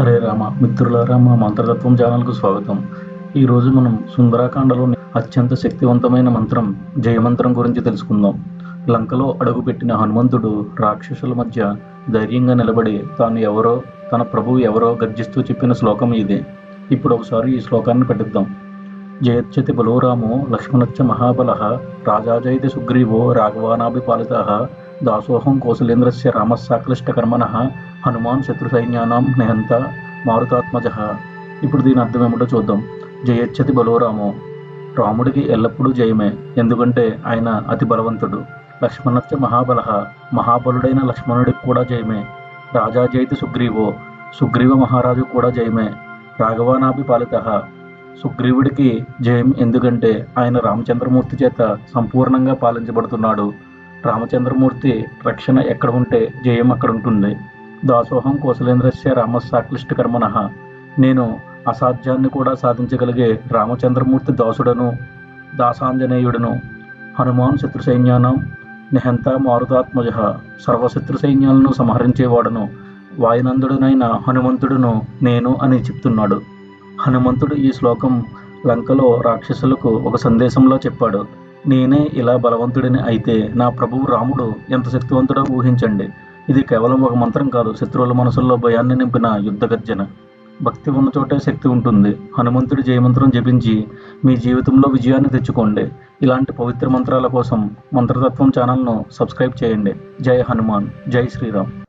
హరే రామ. మిత్రులారా మా మంత్రతత్వం ఛానల్కు స్వాగతం. ఈరోజు మనం సుందరాకాండలోని అత్యంత శక్తివంతమైన మంత్రం జయమంత్రం గురించి తెలుసుకుందాం. లంకలో అడుగుపెట్టిన హనుమంతుడు రాక్షసుల మధ్య ధైర్యంగా నిలబడి తాను ఎవరో తన ప్రభువు ఎవరో గర్జిస్తూ చెప్పిన శ్లోకం ఇదే. ఇప్పుడు ఒకసారి ఈ శ్లోకాన్ని పఠిద్దాం. జయచ్చతి బలోరామో లక్ష్మణచ్చ మహాబల రాజాజైతి సుగ్రీవో రాఘవానాభిపాలిత దాసోహం కౌసలేంద్రస్య రామస్సాక్లిష్టకర్మణ హనుమాన్ శత్రు సైన్యానాం నిహంత మారుతాత్మజ. ఇప్పుడు దీని అర్థం ఏమిటో చూద్దాం. జయచ్చతి బలోరామో రాముడికి ఎల్లప్పుడూ జయమే. ఎందుకంటే ఆయన అతి బలవంతుడు. లక్ష్మణస్య మహాబల. మహాబలుడైన లక్ష్మణుడికి కూడా జయమే. రాజా జయతి సుగ్రీవో. సుగ్రీవ మహారాజు కూడా జయమే. రాఘవానాభి పాలిత. సుగ్రీవుడికి జయం ఎందుకంటే ఆయన రామచంద్రమూర్తి చేత సంపూర్ణంగా పాలించబడుతున్నాడు. రామచంద్రమూర్తి రక్షణ ఎక్కడ ఉంటే జయం అక్కడ ఉంటుంది. దాసోహం కోసలేంద్రస్య రామసాక్లిష్ట కర్మన. నేను అసాధ్యాన్ని కూడా సాధించగలిగే రామచంద్రమూర్తి దాసుడను దాసాంజనేయుడను హనుమాన్ శత్రు సైన్యానం నిహంత మారుతాత్మజ సర్వశత్రు సైన్యాలను సంహరించేవాడును వాయునందుడునైన హనుమంతుడును నేను అని చెప్తున్నాడు. హనుమంతుడు ఈ శ్లోకం లంకలో రాక్షసులకు ఒక సందేశంలో చెప్పాడు. నేనే ఇలా బలవంతుడిని అయితే నా ప్రభువు రాముడు ఎంత శక్తివంతుడో ఊహించండి. ఇది కేవలం ఒక మంత్రం కాదు. శత్రువుల మనసుల్లో భయాన్ని నింపిన యుద్ధ గర్జన. భక్తి ఉన్న చోటే శక్తి ఉంటుంది. హనుమంతుడి జయమంత్రం జపించి మీ జీవితంలో విజయాన్ని తెచ్చుకోండి. ఇలాంటి పవిత్ర మంత్రాల కోసం మంత్రతత్వం ఛానల్ను సబ్స్క్రైబ్ చేయండి. జై హనుమాన్. జై శ్రీరామ్.